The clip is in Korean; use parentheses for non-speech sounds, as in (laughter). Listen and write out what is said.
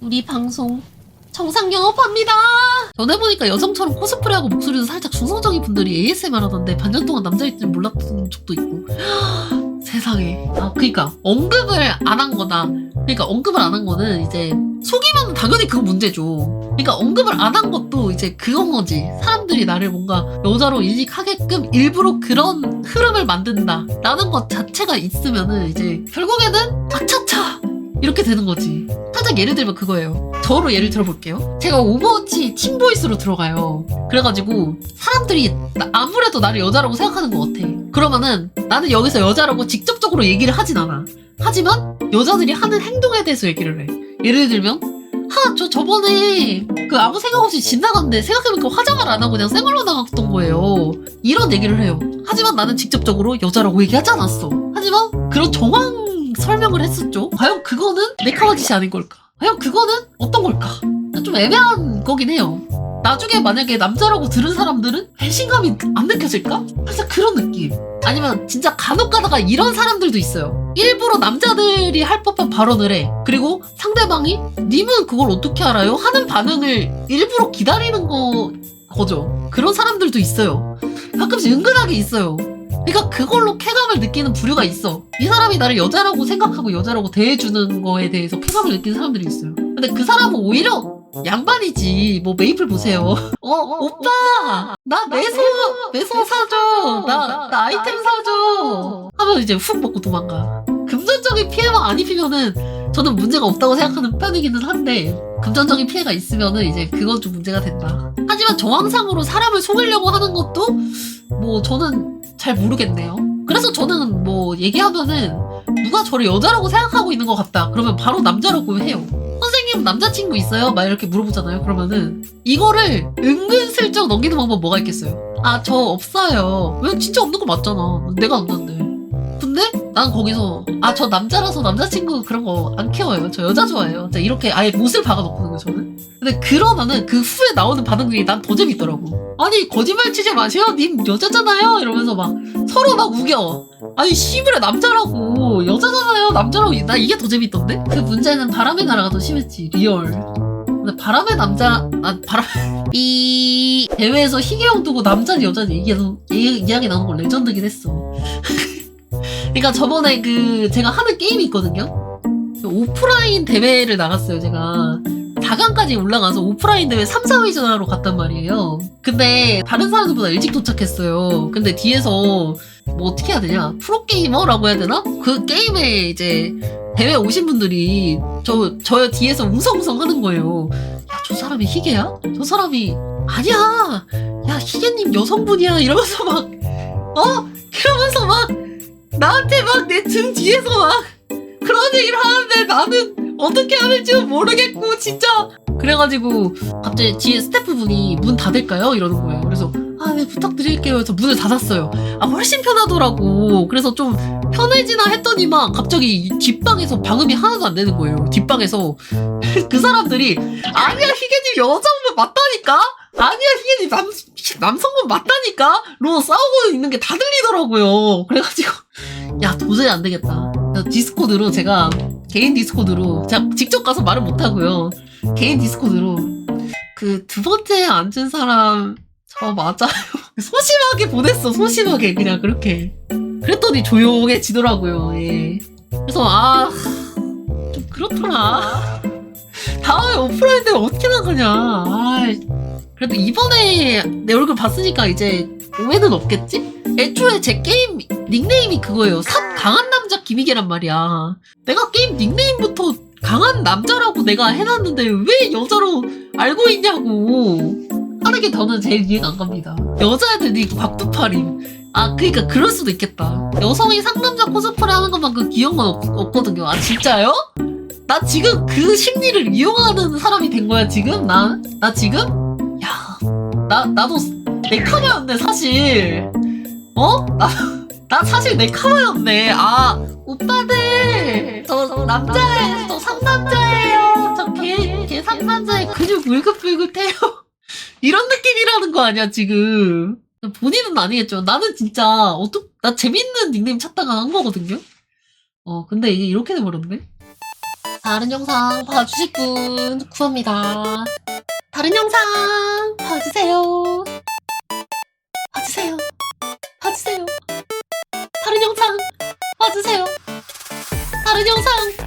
우리 방송 정상 영업합니다. 전에 보니까 여성처럼 코스프레하고 목소리도 살짝 중성적인 분들이 ASMR 하던데 반년 동안 남자일 줄 몰랐던 적도 있고. 세상에. 아, 그니까 언급을 안 한 거다. 그러니까 언급을 안 한 거는 이제 속이면 당연히 그거 문제죠. 그러니까 언급을 안 한 것도 이제 그건 거지. 사람들이 나를 뭔가 여자로 인식하게끔 일부러 그런 흐름을 만든다. 라는 것 자체가 있으면은 이제 결국에는 아차차! 이렇게 되는 거지. 살짝 예를 들면 그거예요. 저로 예를 들어볼게요. 제가 오버워치 팀보이스로 들어가요. 그래가지고 사람들이 나- 아무래도 나를 여자라고 생각하는 것 같아. 그러면은 나는 여기서 여자라고 직접적으로 얘기를 하진 않아. 하지만 여자들이 하는 행동에 대해서 얘기를 해. 예를 들면 하, 저 저번에 그 아무 생각 없이 지나갔는데 생각해보니까 화장을 안 하고 그냥 생얼로 나갔던 거예요. 이런 얘기를 해요. 하지만 나는 직접적으로 여자라고 얘기하지 않았어. 하지만 그런 정황 설명을 했었죠. 과연 그거는 메카마짓이 아닌 걸까? 과연 그거는 어떤 걸까? 좀 애매한 거긴 해요. 나중에 만약에 남자라고 들은 사람들은 배신감이 안 느껴질까? 살짝 그런 느낌. 아니면 진짜 간혹 가다가 이런 사람들도 있어요. 일부러 남자들이 할 법한 발언을 해. 그리고 상대방이 님은 그걸 어떻게 알아요? 하는 반응을 일부러 기다리는 거 거죠. 그런 사람들도 있어요. 가끔씩 은근하게 있어요. 그러니까 그걸로 쾌감을 느끼는 부류가 있어. 이 사람이 나를 여자라고 생각하고 여자라고 대해주는 거에 대해서 쾌감을 느끼는 사람들이 있어요. 근데 그 사람은 오히려 양반이지. 뭐 메이플 보세요. 어, (laughs) 오빠! 나 매소, 매소 사줘! 나, 나 아이템 사줘! 하면 이제 훅 먹고 도망가. 금전적인 피해만 안 입히면은 저는 문제가 없다고 생각하는 편이기는 한데, 금전적인 피해가 있으면은 이제 그건 좀 문제가 된다. 하지만 정황상으로 사람을 속이려고 하는 것도 뭐 저는 잘 모르겠네요. 그래서 저는 뭐 얘기하면은 누가 저를 여자라고 생각하고 있는 것 같다. 그러면 바로 남자라고 해요. 선생님 남자친구 있어요? 막 이렇게 물어보잖아요. 그러면은 이거를 은근슬쩍 넘기는 방법 뭐가 있겠어요? 아 저 없어요. 왜 진짜 없는 거 맞잖아. 내가 없는데. 근데 난 거기서 아 저 남자라서 남자친구 그런 거 안 키워요. 저 여자 좋아해요. 이렇게 아예 못을 박아놓거든요 저는. 근데 그러면은 그 후에 나오는 반응들이 난 더 재밌더라고. 아니 거짓말 치지 마세요. 님 여자잖아요. 이러면서 막 서로 막 우겨. 아니 씨부레 남자라고 여자잖아요. 남자라고 나 이게 더 재밌던데? 그 문제는 바람의 나라가 더 심했지 리얼. 근데 바람의 남자 아 바람 (laughs) 이 대회에서 희귀형 두고 남자는 여자는 얘기 이야기 나오는 건 레전드긴 했어. (laughs) 그러니까 저번에 그 제가 하는 게임이 있거든요. 그 오프라인 대회를 나갔어요, 제가. 4강까지 올라가서 오프라인 대회 3, 4위전하러 갔단 말이에요. 근데 다른 사람들보다 일찍 도착했어요. 근데 뒤에서 뭐 어떻게 해야 되냐? 프로게이머라고 해야 되나? 그 게임에 이제 대회 오신 분들이 저, 저 뒤에서 웅성웅성 하는 거예요. 야, 저 사람이 희게야? 저 사람이, 아니야! 야, 희게님 여성분이야! 이러면서 막, 어? 그러면서 막, 나한테 막 내 등 뒤에서 막 그런 얘기를 하는데 나는 어떻게 될지 모르겠고 진짜. 그래가지고 갑자기 뒤에 스태프분이 문 닫을까요? 이러는 거예요. 그래서 아 네 부탁드릴게요. 해서 문을 닫았어요. 아 훨씬 편하더라고. 그래서 좀 편해지나 했더니만 갑자기 이 뒷방에서 방음이 하나도 안 되는 거예요. 뒷방에서. (laughs) 그 사람들이 아니야 희게님 여자분 맞다니까? 아니야 희게님 남, 남성분 맞다니까? 로 싸우고 있는 게 다 들리더라고요. 그래가지고 야 도저히 안 되겠다. 그래서 디스코드로 제가 개인 디스코드로 제가 직접 가서 말을 못 하고요. 개인 디스코드로 그 두 번째 앉은 사람 저 맞아요. (laughs) 소심하게 보냈어. 소심하게 그냥 그렇게. 그랬더니 조용해지더라고요. 예. 그래서 아 좀 그렇더라. (laughs) 다음에 오프라인 되면 어떻게 나가냐. 아 그래도 이번에 내 얼굴 봤으니까 이제 오해는 없겠지? 애초에 제 게임 닉네임이 그거예요. 삽 강한 김희계란 말이야. 내가 게임 닉네임부터 강한 남자라고 내가 해놨는데 왜 여자로 알고 있냐고. 하는 게 저는 제일 이해가 안 갑니다. 여자애들이 곽두팔임. 아, 그니까 그럴 수도 있겠다. 여성이 상남자 코스프레 하는 것만큼 귀여운 건 없, 없거든요. 아, 진짜요? 나 지금 그 심리를 이용하는 사람이 된 거야, 지금? 나, 나 지금? 야, 나, 나도 내 카마였네, 사실. 어? 나, 나 사실 내 카마였네. 아, 오빠들. 저, 저 남자예요. 저 상남자예요. 저 개, 개 상남자의 근육 울긋불긋해요. 이런 느낌이라는 거 아니야, 지금. 본인은 아니겠죠. 나는 진짜, 어떡, 나 재밌는 닉네임 찾다가 한 거거든요? 어, 근데 이게 이렇게 돼버렸네? 다른 영상 봐주실 분 구합니다. 다른 영상. 봐주세요. 봐주세요. 봐주세요. 다른 영상.